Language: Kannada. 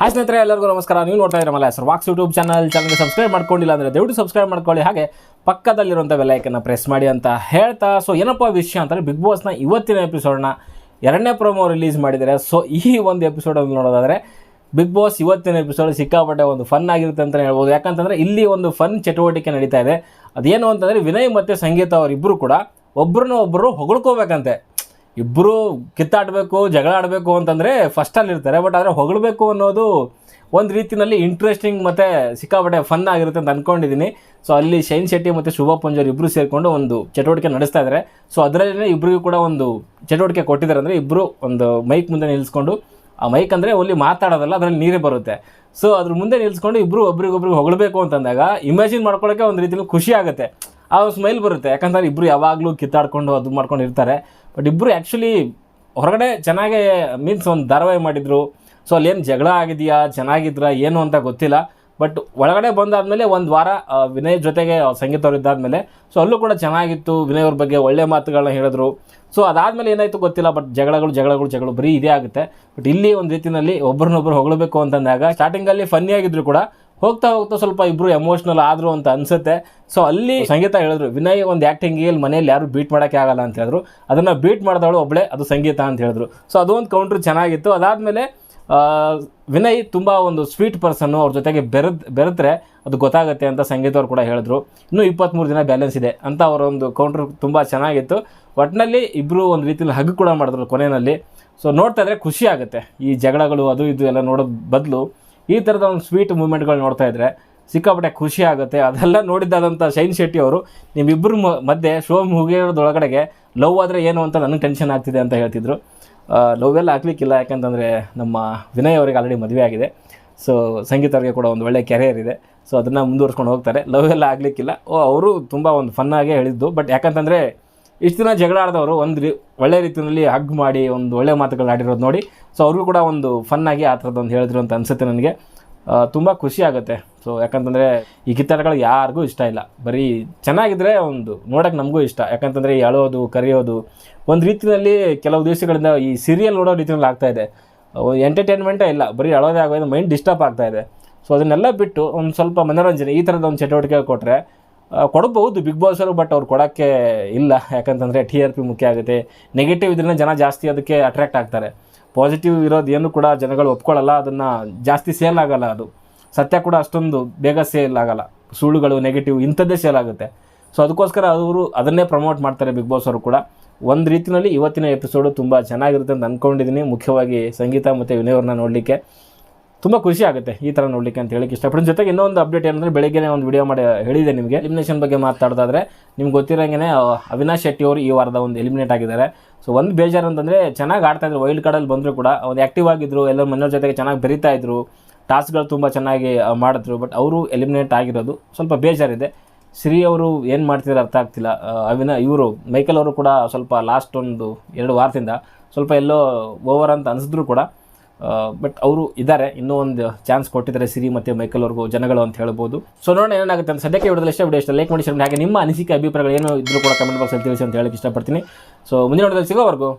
ಹಾಯ್ ಸ್ನೇಹಿತರೆ, ಎಲ್ಲರಿಗೂ ನಮಸ್ಕಾರ. ನೀವು ನೋಡ್ತಾ ಇದ್ದೀರಲ್ಲ ಸರ್ ವಾಕ್ಸ್ ಯೂಟ್ಯೂಬ್ ಚಾನಲ್. ಚಾನಲ್ಗೆ ಸಬ್ಸ್ಕ್ರೈಬ್ ಮಾಡ್ಕೊಂಡಿಲ್ಲ ಅಂದರೆ ದಯವಿಟ್ಟು ಸಬ್ಸ್ಕ್ರೈಬ್ ಮಾಡ್ಕೊಳ್ಳಿ. ಹಾಗೆ ಪಕ್ಕದಲ್ಲಿರುವಂಥ ಬೆಲ್ಲೈಕನ್ನು ಪ್ರೆಸ್ ಮಾಡಿ ಅಂತ ಹೇಳ್ತಾ. ಸೊ ಏನಪ್ಪ ವಿಷಯ ಅಂತಂದರೆ ಬಿಗ್ ಬಾಸ್ನ ಇವತ್ತಿನ ಎಪಿಸೋಡ್ನ ಎರಡನೇ ಪ್ರೋಮೋ ರಿಲೀಸ್ ಮಾಡಿದ್ದಾರೆ. ಸೊ ಈ ಒಂದು ಎಪಿಸೋಡನ್ನು ನೋಡೋದಾದರೆ ಬಿಗ್ ಬಾಸ್ ಇವತ್ತಿನ ಎಪಿಸೋಡ್ ಸಿಕ್ಕಾಪಟ್ಟೆ ಒಂದು ಫನ್ ಆಗಿರುತ್ತೆ ಅಂತಲೇ ಹೇಳ್ಬೋದು. ಯಾಕಂತಂದರೆ ಇಲ್ಲಿ ಒಂದು ಫನ್ ಚಟುವಟಿಕೆ ನಡೀತಾ ಇದೆ. ಅದೇನು ಅಂತಂದರೆ ವಿನಯ್ ಮತ್ತು ಸಂಗೀತ ಅವರಿಬ್ಬರು ಕೂಡ ಒಬ್ಬರನ್ನ ಒಬ್ಬರು ಹೊಗಳ್ಕೋಬೇಕಂತೆ. ಇಬ್ಬರು ಕಿತ್ತಾಡಬೇಕು ಜಗಳ ಆಡಬೇಕು ಅಂತಂದರೆ ಫಸ್ಟಲ್ಲಿ ಇರ್ತಾರೆ. ಬಟ್ ಆದರೆ ಹೊಗಳಬೇಕು ಅನ್ನೋದು ಒಂದು ರೀತಿಯಲ್ಲಿ ಇಂಟ್ರೆಸ್ಟಿಂಗ್ ಮತ್ತು ಸಿಕ್ಕಾಪಟ್ಟೆ ಫನ್ ಆಗಿರುತ್ತೆ ಅಂತ ಅಂದ್ಕೊಂಡಿದ್ದೀನಿ ಸೊ ಅಲ್ಲಿ ಶೈನ್ ಶೆಟ್ಟಿ ಮತ್ತು ಶುಭ ಪಂಜರ್ ಇಬ್ಬರು ಸೇರಿಕೊಂಡು ಒಂದು ಚಟುವಟಿಕೆ ನಡೆಸ್ತಾ ಇದ್ದಾರೆ ಸೊ ಅದರಲ್ಲೇ ಇಬ್ಬರಿಗೂ ಕೂಡ ಒಂದು ಚಟುವಟಿಕೆ ಕೊಟ್ಟಿದ್ದಾರೆ ಅಂದರೆ ಇಬ್ಬರು ಒಂದು ಮೈಕ್ ಮುಂದೆ ನಿಲ್ಲಿಸ್ಕೊಂಡು ಆ ಮೈಕ್ ಅಂದರೆ ಅಲ್ಲಿ ಮಾತಾಡೋದಲ್ಲ, ಅದರಲ್ಲಿ ನೀರೇ ಬರುತ್ತೆ. ಸೊ ಅದ್ರ ಮುಂದೆ ನಿಲ್ಸ್ಕೊಂಡು ಇಬ್ಬರು ಒಬ್ರಿಗೊಬ್ರಿಗೆ ಹೊಗಳಬೇಕು ಅಂತಂದಾಗ ಇಮ್ಯಾಜಿನ್ ಮಾಡ್ಕೊಳ್ಳೋಕ್ಕೆ ಒಂದು ರೀತಿಯಲ್ಲಿ ಖುಷಿ ಆಗುತ್ತೆ. ಆ ಸ್ಮೈಲ್ ಬರುತ್ತೆ. ಯಾಕಂದ್ರೆ ಇಬ್ಬರು ಯಾವಾಗಲೂ ಕಿತ್ತಾಡ್ಕೊಂಡು ಅದು ಮಾಡ್ಕೊಂಡು ಇರ್ತಾರೆ. ಬಟ್ ಇಬ್ಬರು ಆ್ಯಕ್ಚುಲಿ ಹೊರಗಡೆ ಚೆನ್ನಾಗೇ ಮೀನ್ಸ್ ಒಂದು ಧಾರಾವಾಹಿ ಮಾಡಿದರು. ಸೊ ಅಲ್ಲೇನು ಜಗಳ ಆಗಿದೆಯಾ, ಚೆನ್ನಾಗಿದ್ರಾ, ಏನು ಅಂತ ಗೊತ್ತಿಲ್ಲ. ಬಟ್ ಒಳಗಡೆ ಬಂದಾದಮೇಲೆ ಒಂದು ವಾರ ವಿನಯ್ ಜೊತೆಗೆ ಸಂಗೀತ ಅವರು ಇದ್ದಾದಮೇಲೆ ಸೊ ಅಲ್ಲೂ ಕೂಡ ಚೆನ್ನಾಗಿತ್ತು. ವಿನಯ್ ಅವ್ರ ಬಗ್ಗೆ ಒಳ್ಳೆ ಮಾತುಗಳನ್ನ ಹೇಳಿದ್ರು. ಸೊ ಅದಾದಮೇಲೆ ಏನಾಯಿತು ಗೊತ್ತಿಲ್ಲ ಬಟ್ ಜಗಳಗಳು ಜಗಳಗಳು ಜಗಳು ಬರೀ ಇದೇ ಆಗುತ್ತೆ. ಬಟ್ ಇಲ್ಲಿ ಒಂದು ರೀತಿಯಲ್ಲಿ ಒಬ್ರನ್ನೊಬ್ರು ಹೊಗಳಬೇಕು ಅಂತಂದಾಗ ಸ್ಟಾರ್ಟಿಂಗಲ್ಲಿ ಫನ್ನಿ ಆಗಿದ್ರು ಕೂಡ ಹೋಗ್ತಾ ಹೋಗ್ತಾ ಸ್ವಲ್ಪ ಇಬ್ರು ಎಮೋಷ್ನಲ್ ಆದ್ರು ಅಂತ ಅನ್ಸುತ್ತೆ. ಸೊ ಅಲ್ಲಿ ಸಂಗೀತ ಹೇಳಿದ್ರು ವಿನಯ್ ಒಂದು ಆ್ಯಕ್ಟಿಂಗ್ ಇಲ್ಲಿ ಮನೇಲಿ ಯಾರು ಬೀಟ್ ಮಾಡೋಕ್ಕೆ ಆಗಲ್ಲ ಅಂತ ಹೇಳಿದ್ರು. ಅದನ್ನು ಬೀಟ್ ಮಾಡಿದವಳು ಒಬ್ಬಳೆ ಅದು ಸಂಗೀತ ಅಂತ ಹೇಳಿದ್ರು. ಸೊ ಅದೊಂದು ಕೌಂಟ್ರ್ ಚೆನ್ನಾಗಿತ್ತು. ಅದಾದಮೇಲೆ ವಿನಯ್ ತುಂಬ ಒಂದು ಸ್ವೀಟ್ ಪರ್ಸನ್ನು ಅವ್ರ ಜೊತೆಗೆ ಬೆರೆದ್ ಬೆರೆತ್ರೆ ಅದು ಗೊತ್ತಾಗುತ್ತೆ ಅಂತ ಸಂಗೀತವ್ರು ಕೂಡ ಹೇಳಿದ್ರು. ಇನ್ನೂ ಇಪ್ಪತ್ತ್ಮೂರು ದಿನ ಬ್ಯಾಲೆನ್ಸ್ ಇದೆ ಅಂತ ಅವರೊಂದು ಕೌಂಟ್ರ್ ತುಂಬ ಚೆನ್ನಾಗಿತ್ತು. ಒಟ್ಟಿನಲ್ಲಿ ಇಬ್ಬರು ಒಂದು ರೀತಿಯಲ್ಲಿ ಹಗ್ ಕೂಡ ಮಾಡಿದ್ರು ಕೊನೆಯಲ್ಲಿ. ಸೊ ನೋಡ್ತಾ ಇದ್ರೆ ಖುಷಿ ಆಗುತ್ತೆ. ಈ ಜಗಳಗಳು ಅದು ಇದು ಎಲ್ಲ ನೋಡೋದು ಬದಲು. ಈ ಥರದ ಒಂದು ಸ್ವೀಟ್ ಮೂಮೆಂಟ್ಗಳು ನೋಡ್ತಾ ಇದ್ದರೆ ಸಿಕ್ಕಾಪಟ್ಟೆ ಖುಷಿ ಆಗುತ್ತೆ. ಅದೆಲ್ಲ ನೋಡಿದ್ದಾದಂಥ ಶೈನ್ ಶೆಟ್ಟಿ ಅವರು, ನಿಮ್ಮಿಬ್ಬರ ಮಧ್ಯೆ ಶೋ ಮುಗಿಯೋದ್ರೊಳಗಡೆಗೆ ಲವ್ ಆದರೆ ಏನು ಅಂತ ನನಗೆ ಟೆನ್ಷನ್ ಆಗ್ತಿದೆ ಅಂತ ಹೇಳ್ತಿದ್ರು. ಲವ್ ಎಲ್ಲ ಆಗ್ಲಿಕ್ಕಿಲ್ಲ, ಯಾಕಂತಂದರೆ ನಮ್ಮ ವಿನಯ್ ಅವರಿಗೆ ಆಲ್ರೆಡಿ ಮದುವೆ ಆಗಿದೆ. ಸೊ ಸಂಗೀತ ಅವರಿಗೆ ಕೂಡ ಒಂದು ಒಳ್ಳೆ ಕೆರಿಯರ್ ಇದೆ. ಸೊ ಅದನ್ನು ಮುಂದುವರ್ಸ್ಕೊಂಡು ಹೋಗ್ತಾರೆ. ಲವ್ ಎಲ್ಲ ಆಗಲಿಕ್ಕಿಲ್ಲ. ಓ, ಅವರು ತುಂಬ ಒಂದು ಫನ್ನಾಗೇ ಹೇಳಿದ್ದು. ಬಟ್ ಯಾಕಂತಂದರೆ ಇಷ್ಟು ದಿನ ಜಗಳ ಆಡಿದವರು ಒಂದು ರೀ ಒಳ್ಳೆ ರೀತಿಯಲ್ಲಿ ಹಗ್ ಮಾಡಿ ಒಂದು ಒಳ್ಳೆ ಮಾತುಗಳು ಆಡಿರೋದು ನೋಡಿ. ಸೊ ಅವ್ರಿಗೂ ಕೂಡ ಒಂದು ಫನ್ನಾಗಿ ಆ ಥರದ್ದೊಂದು ಹೇಳಿದ್ರು ಅಂತ ಅನಿಸುತ್ತೆ ನನಗೆ. ತುಂಬ ಖುಷಿ ಆಗುತ್ತೆ. ಸೊ ಯಾಕಂತಂದರೆ ಈ ಕಿತ್ತಾಟಗಳು ಯಾರಿಗೂ ಇಷ್ಟ ಇಲ್ಲ. ಬರೀ ಚೆನ್ನಾಗಿದ್ದರೆ ಒಂದು ನೋಡೋಕ್ಕೆ ನಮಗೂ ಇಷ್ಟ. ಯಾಕಂತಂದರೆ ಈ ಅಳೋದು, ಕರೆಯೋದು, ಒಂದು ರೀತಿಯಲ್ಲಿ ಕೆಲವು ದಿವಸಗಳಿಂದ ಈ ಸೀರಿಯಲ್ ನೋಡೋ ರೀತಿಯಲ್ಲಿ ಆಗ್ತಾ ಇದೆ. ಎಂಟರ್ಟೈನ್ಮೆಂಟೇ ಇಲ್ಲ. ಬರೀ ಅಳೋದೇ ಆಗೋದು ಮೈಂಡ್ ಡಿಸ್ಟರ್ಬ್ ಆಗ್ತಾ ಇದೆ. ಸೊ ಅದನ್ನೆಲ್ಲ ಬಿಟ್ಟು ಒಂದು ಸ್ವಲ್ಪ ಮನೋರಂಜನೆ, ಈ ಥರದ ಒಂದು ಚಟುವಟಿಕೆ ಕೊಟ್ಟರೆ ಕೊಡಬಹುದು ಬಿಗ್ ಬಾಸರು ಬಟ್ ಅವ್ರು ಕೊಡೋಕ್ಕೆ ಇಲ್ಲ. ಯಾಕಂತಂದರೆ ಟಿ ಆರ್ ಪಿ ಮುಖ್ಯ ಆಗುತ್ತೆ. ನೆಗೆಟಿವ್ ಇದ್ರೆ ಜನ ಜಾಸ್ತಿ ಅದಕ್ಕೆ ಅಟ್ರಾಕ್ಟ್ ಆಗ್ತಾರೆ. ಪಾಸಿಟಿವ್ ಇರೋದು ಏನು ಕೂಡ ಜನಗಳು ಒಪ್ಕೊಳ್ಳಲ್ಲ. ಅದನ್ನು ಜಾಸ್ತಿ ಸೇಲ್ ಆಗಲ್ಲ ಅದು. ಸತ್ಯ ಕೂಡ ಅಷ್ಟೊಂದು ಬೇಗ ಸೇಲ್ ಆಗಲ್ಲ. ಸುಳ್ಳುಗಳು ನೆಗೆಟಿವ್ ಇಂಥದ್ದೇ ಸೇಲ್ ಆಗುತ್ತೆ. ಸೊ ಅದಕ್ಕೋಸ್ಕರ ಅವರು ಅದನ್ನೇ ಪ್ರಮೋಟ್ ಮಾಡ್ತಾರೆ ಬಿಗ್ ಬಾಸ್ ಅವರು ಕೂಡ. ಒಂದು ರೀತಿಯಲ್ಲಿ ಇವತ್ತಿನ ಎಪಿಸೋಡು ತುಂಬ ಚೆನ್ನಾಗಿರುತ್ತೆ ಅಂತ ಅಂದ್ಕೊಂಡಿದ್ದೀನಿ ಮುಖ್ಯವಾಗಿ ಸಂಗೀತ ಮತ್ತು ವಿನಯವ್ರನ್ನ ನೋಡಲಿಕ್ಕೆ. ತುಂಬ ಖುಷಿ ಆಗುತ್ತೆ ಈ ಥರ ನೋಡಲಿಕ್ಕೆ ಅಂತ ಹೇಳಕ್ಕೆ ಇಷ್ಟಪಡ್ತೀನಿ. ಜೊತೆಗೆ ಇನ್ನೊಂದು ಅಪ್ಡೇಟ್ ಏನಂದರೆ ಬೆಳಗ್ಗೆನೇ ಒಂದು ವಿಡಿಯೋ ಮಾಡಿ ಹೇಳಿದೆ ನಿಮಗೆ. ಎಲಿಮಿನೇಷನ್ ಬಗ್ಗೆ ಮಾತಾಡೋದಾದ್ರೆ ನಿಮ್ಗೆ ಗೊತ್ತಿರೋಂಗೆ ಅವಿನಾಶ್ ಶೆಟ್ಟಿ ಅವರು ಈ ವಾರದ ಒಂದು ಎಲಿಮಿನೇಟ್ ಆಗಿದ್ದಾರೆ. ಸೊ ಒಂದು ಬೇಜಾರು ಅಂತಂದರೆ ಚೆನ್ನಾಗಿ ಆಡ್ತಾ ಇದ್ರು ವೈಲ್ಡ್ ಕಾರ್ಡಲ್ಲಿ ಬಂದರೂ ಕೂಡ. ಒಂದು ಆ್ಯಕ್ಟಿವ್ ಆಗಿದ್ರು ಎಲ್ಲ ಮನೆಯವ್ರ ಜೊತೆಗೆ ಚೆನ್ನಾಗಿ ಬೆರೀತಾ ಇದ್ರು. ಟಾಸ್ಕ್ಗಳು ತುಂಬ ಚೆನ್ನಾಗಿ ಮಾಡಿದ್ರು. ಬಟ್ ಅವರು ಎಲಿಮಿನೇಟ್ ಆಗಿರೋದು ಸ್ವಲ್ಪ ಬೇಜಾರಿದೆ. ಶ್ರೀ ಅವರು ಏನು ಮಾಡ್ತಿದ್ದಾರೆ ಅರ್ಥ ಆಗ್ತಿಲ್ಲ. ಅವಿನ, ಇವರು ಮೈಕಲ್ ಅವರು ಕೂಡ ಸ್ವಲ್ಪ ಲಾಸ್ಟ್ ಒಂದು ಎರಡು ವಾರದಿಂದ ಸ್ವಲ್ಪ ಎಲ್ಲೋ ಓವರ್ ಅಂತ ಅನಿಸಿದ್ರು ಕೂಡ. ಬಟ್ ಅವರು ಇದ್ದಾರೆ. ಇನ್ನೂ ಒಂದು ಚಾನ್ಸ್ ಕೊಟ್ಟಿದ್ದಾರೆ ಸಿರಿ ಮತ್ತು ಮೈಕಲ್ ಅವ್ರಿಗೂ, ಜನಗಳು ಅಂತ ಹೇಳ್ಬೋದು. ಸೊ ನೋಡೋಣ ಏನಾಗುತ್ತೆ ಅಂತ. ಸದ್ಯಕ್ಕೆ ವಿಡಿಯೋದಲ್ಲಿ ಇಷ್ಟ ವಿಡಿಯೋ ಇಷ್ಟ ಲೈಕ್ ಮಾಡಿ ಹಾಗೆ ನಿಮ್ಮ ಅನಿಸಿಕೆ, ಅಭಿಪ್ರಾಯಗಳು ಏನು ಇದ್ರೂ ಕೂಡ ಕಮೆಂಟ್ ಬಾಕ್ಸಲ್ಲಿ ತಿಳಿಸಿ ಅಂತ ಹೇಳಕ್ಕೆ ಇಷ್ಟಪಡ್ತೀನಿ. ಸೊ ಮುಂದಿನ ವಿಡಿಯೋದಲ್ಲಿ ಸಿಗೋವರೆಗೂ.